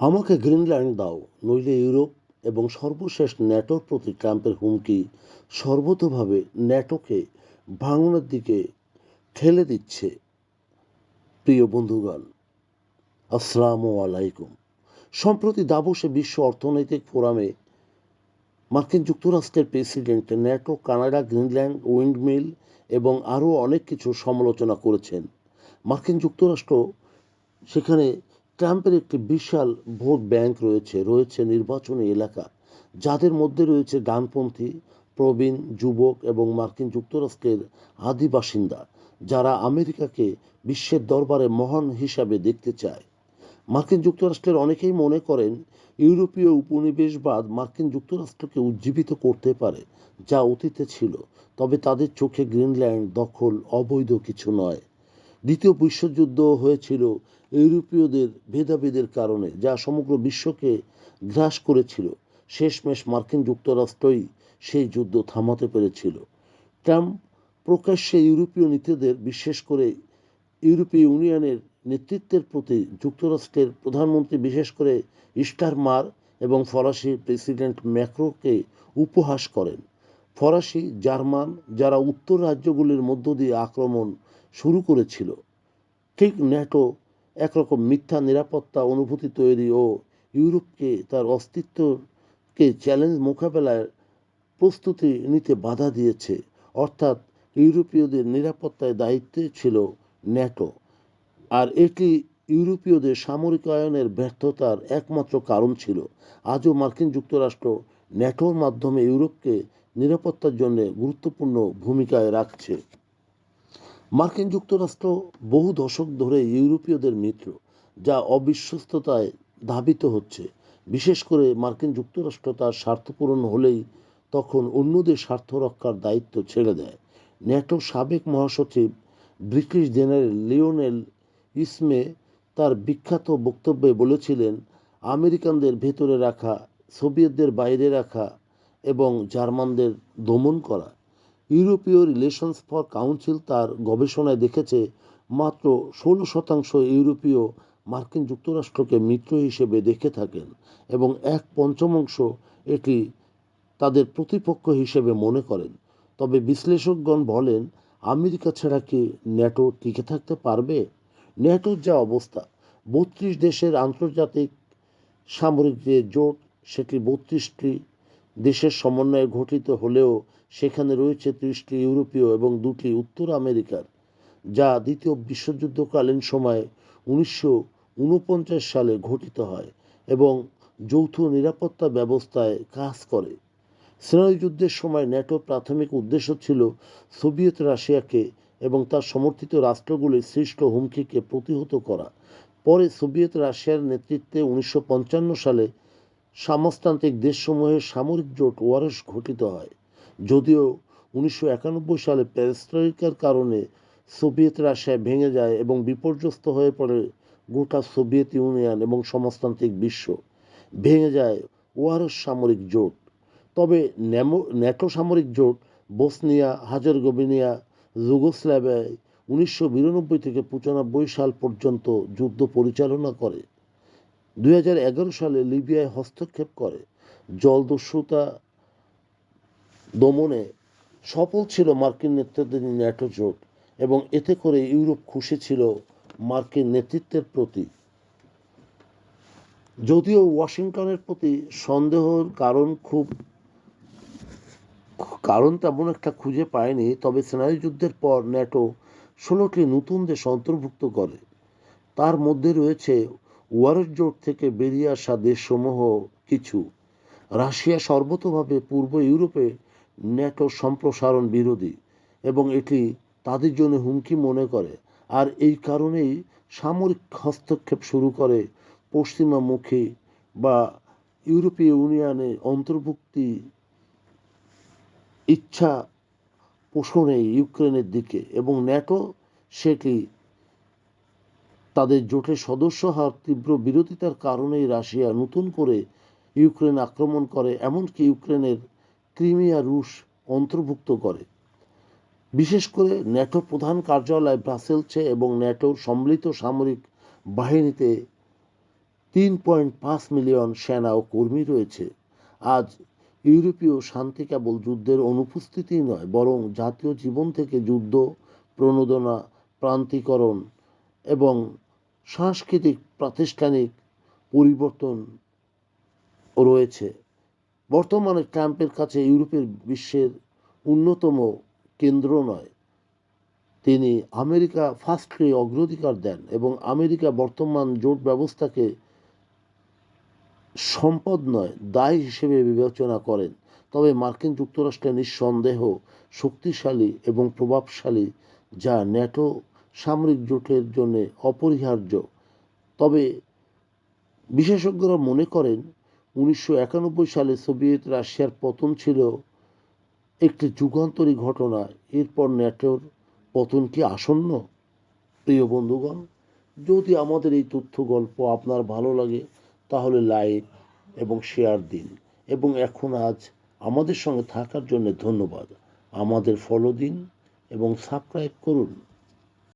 আমাকে গ্রিনল্যান্ড দাও, নইলে ইউরোপ এবং সর্বশেষ ন্যাটোর প্রতি ট্রাম্পের হুমকি সর্বতোভাবে ন্যাটোকে ভাঙনের দিকে ঠেলে দিচ্ছে। প্রিয় বন্ধুগণ, আসসালামু আলাইকুম। সম্প্রতি দাবোসে বিশ্ব অর্থনৈতিক ফোরামে মার্কিন যুক্তরাষ্ট্রের president NATO Canada Greenland windmill এবং আরও অনেক কিছু সমালোচনা করেছেন। মার্কিন যুক্তরাষ্ট্র সেখানে ট্রাম্পের একটি বিশাল ভোট ব্যাংক রয়েছে রয়েছে নির্বাচনী এলাকা। যাদের মধ্যে রয়েছে ডানপন্থী, প্রবীণ, যুবক এবং মার্কিন যুক্তরাষ্ট্রের আদি বাসিন্দা, যারা আমেরিকাকে বিশ্বের দরবারে মহান হিসাবে দেখতে চায়। মার্কিন যুক্তরাষ্ট্রের অনেকেই মনে করেন, ইউরোপীয় উপনিবেশবাদ মার্কিন যুক্তরাষ্ট্রকে উজ্জীবিত করতে পারে, যা অতীতে ছিল। তবে তাদের চোখে গ্রিনল্যান্ড দখল অবৈধ কিছু নয়। দ্বিতীয় বিশ্বযুদ্ধ হয়েছিল ইউরোপীয়দের ভেদাভেদের কারণে, যা সমগ্র বিশ্বকে গ্রাস করেছিল। শেষমেশ মার্কিন যুক্তরাষ্ট্রই সেই যুদ্ধ থামাতে পেরেছিল। ট্রাম্প প্রকাশ্যে ইউরোপীয় নীতিদের, বিশেষ করে ইউরোপীয় ইউনিয়নের নেতৃত্বের প্রতি যুক্তরাষ্ট্রের প্রধানমন্ত্রী, বিশেষ করে ইস্টারমার এবং ফরাসি প্রেসিডেন্ট ম্যাক্রোকে উপহাস করেন। ফরাসি, জার্মান, যারা উত্তর রাজ্যগুলির মধ্য দিয়ে আক্রমণ শুরু করেছিল। ঠিক ন্যাটো একরকম মিথ্যা নিরাপত্তা অনুভূতি তৈরি ও ইউরোপকে তার অস্তিত্বকে চ্যালেঞ্জ মোকাবেলায় প্রস্তুতি নিতে বাধা দিয়েছে। অর্থাৎ ইউরোপীয়দের নিরাপত্তায় দায়িত্বে ছিল ন্যাটো। আর এটি ইউরোপীয়দের সামরিকায়নের ব্যর্থতার একমাত্র কারণ ছিল। আজও মার্কিন যুক্তরাষ্ট্র ন্যাটোর মাধ্যমে ইউরোপকে নিরাপত্তার জন্য গুরুত্বপূর্ণ ভূমিকায় রাখছে। মার্কিন যুক্তরাষ্ট্র বহু দশক ধরে ইউরোপীয়দের মিত্র, যা অবিশ্বস্ততায় ধাবিত হচ্ছে। বিশেষ করে মার্কিন যুক্তরাষ্ট্র তার স্বার্থ পূরণ হলেই তখন অন্যদের স্বার্থ রক্ষার দায়িত্ব ছেড়ে দেয়। ন্যাটো সাবেক মহাসচিব, ব্রিটিশ জেনারেল লিওনেল ইসমে তার বিখ্যাত বক্তব্যে বলেছিলেন, আমেরিকানদের ভেতরে রাখা, সোভিয়েতদের বাইরে রাখা এবং জার্মানদের দমন করা ইউরোপীয় রিলেশনস ফর কাউন্সিল তার গবেষণায় দেখেছে মাত্র ষোলো শতাংশ ইউরোপীয় মার্কিন যুক্তরাষ্ট্রকে মিত্র হিসেবে দেখে থাকেন এবং এক পঞ্চমাংশ এটি তাদের প্রতিপক্ষ হিসেবে মনে করেন। তবে বিশ্লেষকগণ বলেন, আমেরিকা ছাড়া কি ন্যাটো টিকে থাকতে পারবে? ন্যাটোর যা অবস্থা, বত্রিশ দেশের আন্তর্জাতিক সামরিক যে জোট, সেটি বত্রিশটি দেশের সমন্বয়ে গঠিত হলেও সেখানে রয়েছে ত্রিশটি ইউরোপীয় এবং দুটি উত্তর আমেরিকার, যা দ্বিতীয় বিশ্বযুদ্ধকালীন সময়ে উনিশশো উনপঞ্চাশ সালে ঘটিত হয় এবং যৌথ নিরাপত্তা ব্যবস্থায় কাজ করে। স্নায়ুযুদ্ধের সময় ন্যাটো প্রাথমিক উদ্দেশ্য ছিল সোভিয়েত রাশিয়াকে এবং তার সমর্থিত রাষ্ট্রগুলির সৃষ্ট হুমকিকে প্রতিহত করা। পরে সোভিয়েত রাশিয়ার নেতৃত্বে উনিশশো পঞ্চান্ন সালে সমাজতান্ত্রিক দেশসমূহের সামরিক জোট ওয়ারস ঘটিত হয়। যদিও উনিশশো একানব্বই সালে প্যারিস্ট্রয়িকার কারণে সোভিয়েত রাশিয়া ভেঙে যায় এবং বিপর্যস্ত হয়ে পড়ে গোটা সোভিয়েত ইউনিয়ন এবং সমাজতান্ত্রিক বিশ্ব, ভেঙে যায় ওয়ারস সামরিক জোট। তবে ন্যাটো সামরিক জোট বসনিয়া হাজারগোবিনিয়া যুগোস্লাভিয়ায় উনিশশো বিরানব্বই থেকে পঁচানব্বই সাল পর্যন্ত যুদ্ধ পরিচালনা করে। দু হাজার এগারো সালে লিবিয়ায় হস্তক্ষেপ করে। জলদস্যুতা দমনে সফল ছিল মার্কিন নেতৃত্বাধীন ন্যাটো জোট এবং এতে করে ইউরোপ খুশি ছিল মার্কিন নেতৃত্বের প্রতি। যদিও ওয়াশিংটনের প্রতি সন্দেহর কারণ খুব কারণ তেমন একটা খুঁজে পায়নি, তবে স্নায়ুযুদ্ধের পর ন্যাটো ষোলোটি নতুন দেশ অন্তর্ভুক্ত করে। তার মধ্যে রয়েছে ওয়ারের জোট থেকে বেরিয়ে আসা দেশসমূহ কিছু। রাশিয়া সর্বতভাবে পূর্ব ইউরোপে ন্যাটো সম্প্রসারণ বিরোধী এবং এটি তাদের জন্য হুমকি মনে করে। আর এই কারণেই সামরিক হস্তক্ষেপ শুরু করে পশ্চিমামুখী বা ইউরোপীয় ইউনিয়নে অন্তর্ভুক্তি ইচ্ছা পোষণে ইউক্রেনের দিকে এবং ন্যাটো সেটি তাদের জোটের সদস্য হওয়ার তীব্র বিরোধিতার কারণেই রাশিয়া নতুন করে ইউক্রেন আক্রমণ করে, এমনকি ইউক্রেনের ক্রিমিয়া রুশ অন্তর্ভুক্ত করে। বিশেষ করে ন্যাটো প্রধান কার্যালয় ব্রাসেলসে এবং ন্যাটোর সম্মিলিত সামরিক বাহিনীতে তিন পয়েন্ট পাঁচ মিলিয়ন সেনা ও কর্মী রয়েছে। আজ ইউরোপীয় শান্তি কেবল যুদ্ধের অনুপস্থিতি নয়, বরং জাতীয় জীবন থেকে যুদ্ধ, প্রণোদনা, প্রান্তিকরণ এবং সাংস্কৃতিক, প্রাতিষ্ঠানিক পরিবর্তন রয়েছে। বর্তমানে ট্রাম্পের কাছে ইউরোপের বিশ্বের অন্যতম কেন্দ্র নয়। তিনি আমেরিকা ফার্স্টকে অগ্রাধিকার দেন এবং আমেরিকা বর্তমান জোট ব্যবস্থাকে সম্পদ নয়, দায় হিসেবে বিবেচনা করেন। তবে মার্কিন যুক্তরাষ্ট্রে নিঃসন্দেহ শক্তিশালী এবং প্রভাবশালী, যা ন্যাটো সামরিক জোটের জন্য অপরিহার্য। তবে বিশেষজ্ঞরা মনে করেন উনিশশো একানব্বই সালে সোভিয়েত রাশিয়ার পতন ছিল একটি যুগান্তরী ঘটনা। এরপর ন্যাটোর পতন কি আসন্ন। প্রিয় বন্ধুগণ, যদি আমাদের এই তথ্য গল্প আপনার ভালো লাগে, তাহলে লাইক এবং শেয়ার দিন এবং এখন আজ আমাদের সঙ্গে থাকার জন্য ধন্যবাদ। আমাদের ফলো দিন এবং সাবস্ক্রাইব করুন।